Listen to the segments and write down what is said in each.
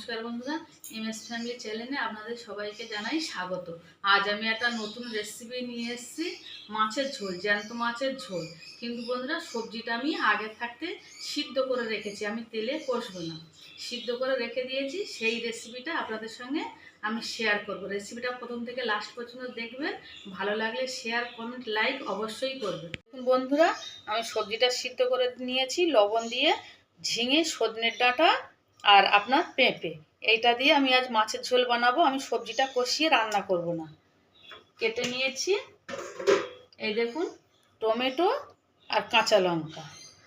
নমস্কার বন্ধুরা M S family চ্যানেলে আপনাদের সবাইকে জানাই স্বাগত। আজ আমি একটা নতুন রেসিপি নিয়ে এসেছি, মাছের ঝোল, জ্যান্ত মাছের ঝোল। কিন্তু বন্ধুরা, সবজিটা আমি আগে থাকতে সিদ্ধ করে রেখেছি, আমি তেলে কষবো না। সিদ্ধ করে রেখে দিয়েছি, সেই রেসিপিটা আপনাদের সঙ্গে আমি শেয়ার করব। রেসিপিটা প্রথম থেকে লাস্ট পর্যন্ত দেখবেন, ভালো লাগলে শেয়ার কমেন্ট লাইক অবশ্যই করবেন। বন্ধুরা, আমি সবজিটা সিদ্ধ করে নিয়েছি, লবণ দিয়ে ঝিঙে সজনের ডাঁটা আর আপনার পেঁপে। এইটা দিয়ে আমি আজ মাছের ঝোল বানাবো, আমি সবজিটা কষিয়ে রান্না করব না। কেটে নিয়েছি, এই দেখুন, টমেটো আর কাঁচা লঙ্কা।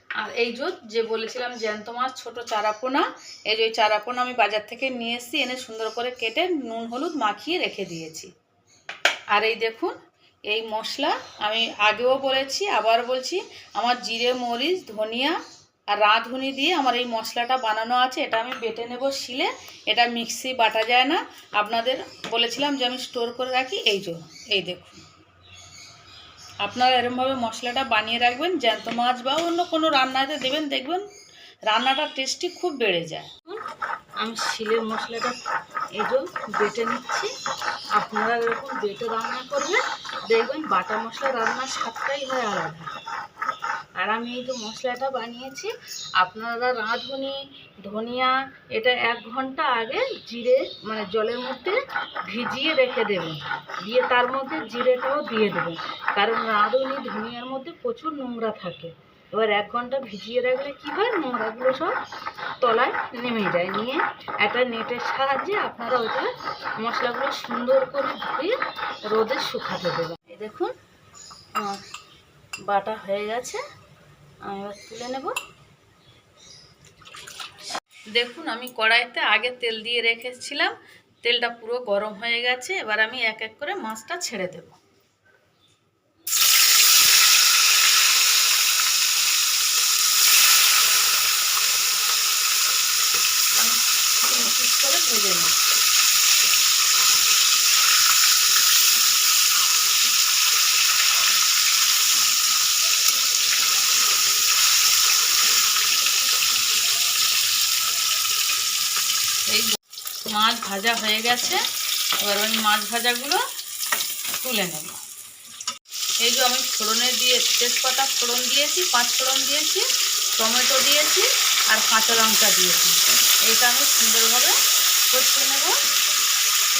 আর এই যে যে বলেছিলাম জ্যান্ত মাছ, ছোটো চারাপোনা, এই যে চারাপোনা আমি বাজার থেকে নিয়ে এসেছি, এনে সুন্দর করে কেটে নুন, হলুদ মাখিয়ে রেখে দিয়েছি। আর এই দেখুন, এই মশলা আমি আগেও বলেছি, আবার বলছি, আমার জিরে, মরিচ, ধনিয়া আর রাঁধুনি দিয়ে আমার এই মশলাটা বানানো আছে, এটা আমি বেটে নেব শিলে। এটা মিক্সি বাটা যায় না। আপনাদের বলেছিলাম যে আমি স্টোর করে রাখি, এই জন্য এই দেখুন। আপনারা এরমভাবে মশলাটা বানিয়ে রাখবেন, জ্যান্ত মাছ বা অন্য কোনো রান্নাতে দেবেন, দেখবেন রান্নাটা টেস্টি খুব বেড়ে যায়। আমি শিলের মশলাটা এই যে বেটে নিচ্ছি। আপনারা এরকম বেটে রান্না করবেন, দেখবেন বাটা মশলা রান্নার স্বাদটাই হয় আলাদা। আর আমি এই যে মশলাটা বানিয়েছি, আপনারা রাঁধুনি, ধনিয়া, এটা এক ঘণ্টা আগে জিরে মানে জলের মধ্যে ভিজিয়ে রেখে দেবেন। দিয়ে তার মধ্যে জিরেটাও দিয়ে দেবেন। কারণ রাঁধুনি, ধনিয়ার মধ্যে প্রচুর নোংরা থাকে। এবার এক ঘণ্টা ভিজিয়ে রাখলে কী হয়? নোংরাগুলো সব তলায় নেমে যায়। নিয়ে একটা নেটের সাহায্যে আপনারা ওইটা মশলাগুলো সুন্দর করে ধুয়ে রোদে শুকাতে দেবেন। এই দেখুন বাটা হয়ে গেছে। তুলে নেব। দেখুন, আমি কড়াইতে আগে তেল দিয়ে রেখেছিলাম। তেলটা পুরো গরম হয়ে গেছে। এবার আমি এক এক করে মাছটা ছেড়ে দেব আমি পিস পিস করে ভেজে নেব এই মাছ ভাজা হয়ে গেছে। এবার আমি মাছ ভাজাগুলো তুলে নেব। এই যে আমি ফোড়নে দিয়ে, তেজপাতা ফোড়ন দিয়েছি, পাঁচ ফোড়ন দিয়েছি, টমেটো দিয়েছি আর কাঁচা লঙ্কা দিয়েছি। এইটা আমি সুন্দরভাবে কষিয়ে নেব।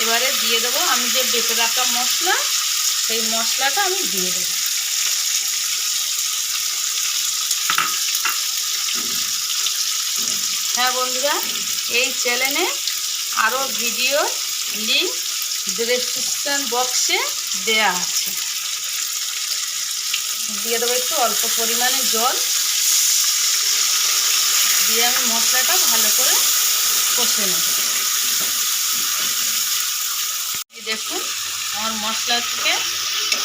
এবারে দিয়ে দেবো আমি যে বেটে রাখা মশলা, সেই মশলাটা আমি দিয়ে দেবো। হ্যাঁ বন্ধুরা, এই চ্যানেলে আরও ভিডিও লিঙ্ক ডিসক্রিপশন বক্সে দেয়া আছে। দিয়ে দেবো একটু অল্প পরিমাণে জল। দিয়ে আমি মশলাটা ভালো করে কষে নেব। দেখুন, আমার মশলা থেকে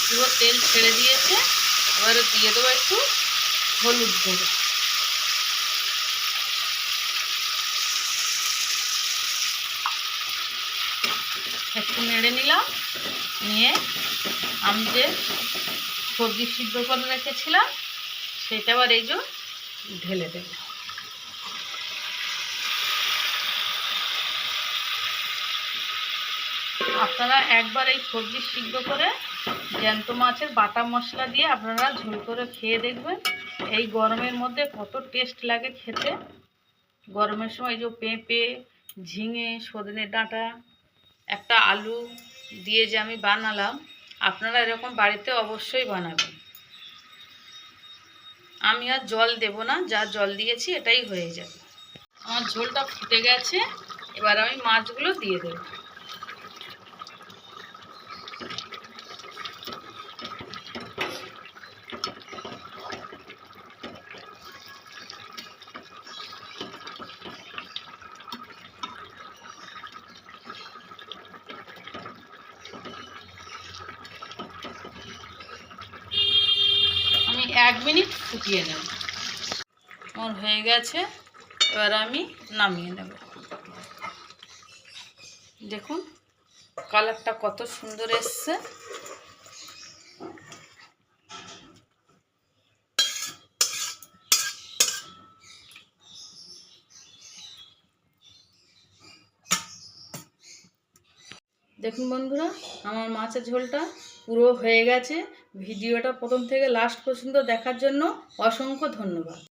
পুরো তেল ছেড়ে দিয়েছে। এবারে দিয়ে দেবো একটু হলুদ গুঁড়ো। একটু নেড়ে নিলাম, নিয়ে আমি যে সবজি সিদ্ধ করে রেখেছিলাম, সেটা আবার এই যে ঢেলে দেব। আপনারা একবার এই সবজি সিদ্ধ করে জ্যান্ত মাছের বাটা মশলা দিয়ে আপনারা ঝোল করে খেয়ে দেখবেন, এই গরমের মধ্যে কত টেস্ট লাগে খেতে। গরমের সময় যে পেঁপে, ঝিঙে, সজনে ডাঁটা একটা আলু দিয়ে যে আমি বানালাম, আপনারা এরকম বাড়িতে অবশ্যই বানাবেন। আমি আর জল দেব না, যা জল দিয়েছি এটাই হয়ে যাবে। আমার ঝোলটা ফুটে গেছে, এবার আমি মাছগুলো দিয়ে দেব আমি এক মিনিট ফুটিয়ে নেব। আমার হয়ে গেছে, এবার আমি নামিয়ে নেব। দেখুন, কালারটা কত সুন্দর এসছে। দেখুন বন্ধুরা, আমার মাছের ঝোলটা পুরো হয়ে গেছে। ভিডিওটা প্রথম থেকে লাস্ট পর্যন্ত দেখার জন্য অসংখ্য ধন্যবাদ।